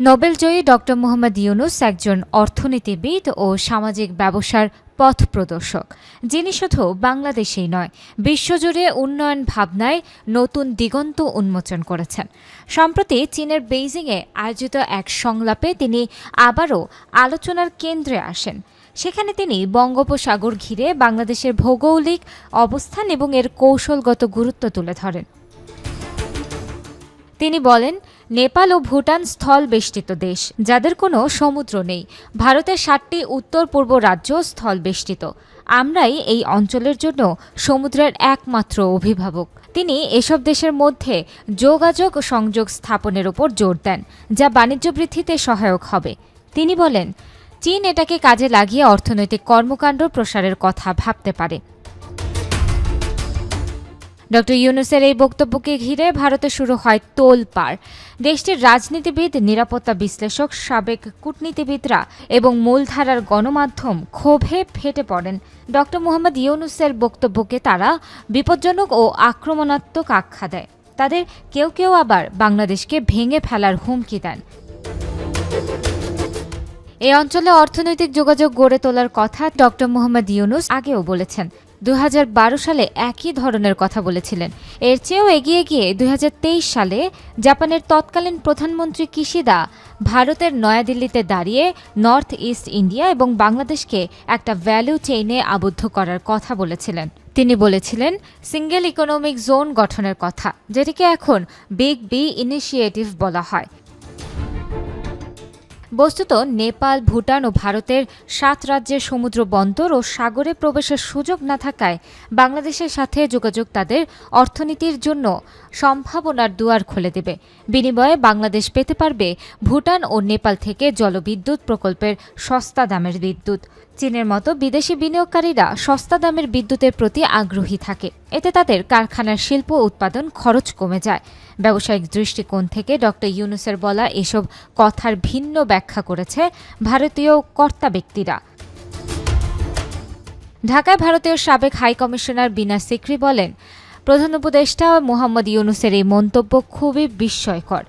নোবেলজয়ী doctor Mohammad Yunus একজন অর্থনীতিবিদ ও সামাজিক ব্যবসার পথ প্রদর্শক। যিনি শুধু বাংলাদেশেই নয়, বিশ্বজুড়ে উন্নয়ন ভাবনায় নতুন দিগন্ত উন্মোচন করেছেন। সম্প্রতি চীনের বেইজিংয়ে আয়োজিত এক সংলাপে তিনি আবারও আলোচনার কেন্দ্রে আসেন। সেখানে তিনি বঙ্গোপসাগর ঘিরে বাংলাদেশের ভৌগোলিক অবস্থান এবং এর কৌশলগত গুরুত্ব তুলে ধরেন। তিনি বলেন নেপাল ও ভুটান স্থল বেষ্টিত দেশ, যাদের কোনো সমুদ্র নেই। ভারতের ষাটটি উত্তর পূর্ব রাজ্য স্থল বেষ্টিত। আমরাই এই অঞ্চলের জন্য সমুদ্রের একমাত্র অভিভাবক। তিনি এসব দেশের মধ্যে যোগাযোগ সংযোগ স্থাপনের উপর জোর দেন, যা বাণিজ্য বৃদ্ধিতে সহায়ক হবে। তিনি বলেন, চীন এটাকে কাজে লাগিয়ে অর্থনৈতিক কর্মকাণ্ড প্রসারের কথা ভাবতে পারে। ডক্টর ইউনুসের এই বক্তব্যকে ঘিরে ভারতে শুরু হয় তোলপাড়। দেশটির রাজনীতিবিদ, নিরাপত্তা বিশ্লেষক, সাবেক কূটনীতিবিদরা এবং মূলধারার গণমাধ্যম ক্ষোভে ফেটে পড়েন। ডক্টর মোহাম্মদ ইউনুসের বক্তব্যকে তারা বিপজ্জনক ও আক্রমণাত্মক আখ্যা দেয়। তাদের কেউ কেউ আবার বাংলাদেশকে ভেঙে ফেলার হুমকি দেন। এই অঞ্চলে অর্থনৈতিক যোগাযোগ গড়ে তোলার কথা ডক্টর মোহাম্মদ ইউনুস আগেও বলেছেন। দুই হাজার বারো সালে একই ধরনের কথা বলেছিলেন। এর চেয়েও এগিয়ে গিয়ে দুই হাজার তেইশ সালে জাপানের তৎকালীন প্রধানমন্ত্রী কিশিদা ভারতের নয়াদিল্লিতে দাঁড়িয়ে নর্থ ইস্ট ইন্ডিয়া এবং বাংলাদেশকে একটা ভ্যালু চেইনে আবদ্ধ করার কথা বলেছিলেন। তিনি বলেছিলেন, সিঙ্গেল ইকোনমিক জোন গঠনের কথা, যেটিকে এখন বিগ বি ইনিশিয়েটিভ বলা হয়। বস্তুত নেপাল, ভুটান ও ভারতের সাত রাজ্যের সমুদ্র বন্দর ও সাগরে প্রবেশের সুযোগ না থাকায় বাংলাদেশের সাথে যোগাযোগ তাদের অর্থনীতির জন্য সম্ভাবনার দুয়ার খুলে দেবে। বিনিময়ে বাংলাদেশ পেতে পারবে ভুটান ও নেপাল থেকে জলবিদ্যুৎ প্রকল্পের সস্তা দামের বিদ্যুৎ। চীনের মতো বিদেশি বিনিয়োগকারীরা সস্তা দামের বিদ্যুতের প্রতি আগ্রহী থাকে। এতে তাদের কারখানার শিল্প উৎপাদন খরচ কমে যায়। ব্যবসায়িক দৃষ্টিকোণ থেকে ডক্টর ইউনুসের বলা এসব কথার ভিন্ন ব্যাখ্যা করেছে ভারতীয় কর্তা ব্যক্তিরা। ঢাকায় ভারতীয় সাবেক হাই কমিশনার বিনা সিক্রি বলেন, প্রধান উপদেষ্টা মোহাম্মদ ইউনুসের এই মন্তব্য খুবই বিস্ময়কর।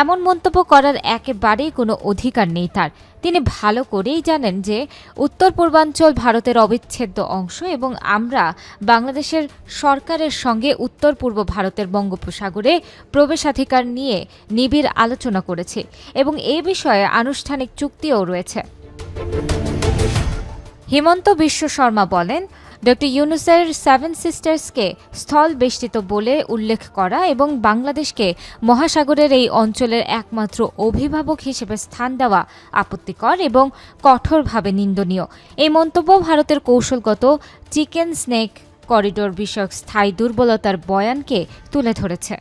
এমন মন্তব্য করার একেবারেই কোনো অধিকার নেই তার। তিনি ভালো করেই জানেন যে, উত্তর পূর্বাঞ্চল ভারতের অবিচ্ছেদ্য অংশ এবং আমরা বাংলাদেশের সরকারের সঙ্গে উত্তর পূর্ব ভারতের বঙ্গোপসাগরে প্রবেশাধিকার নিয়ে নিবিড় আলোচনা করেছি এবং এ বিষয়ে আনুষ্ঠানিক চুক্তিও রয়েছে। হিমন্ত বিশ্ব শর্মা বলেন ডক্টর ইউনুসের সেভেন সিস্টার্সকে স্থল বেষ্টিত বলে উল্লেখ করা এবং বাংলাদেশকে মহাসাগরের এই অঞ্চলের একমাত্র অভিভাবক হিসেবে স্থান দেওয়া আপত্তিকর এবং কঠোরভাবে নিন্দনীয়। এই মন্তব্য ভারতের কৌশলগত চিকেন স্নেক করিডোর বিষয়ক স্থায়ী দুর্বলতার বয়ানকে তুলে ধরেছে।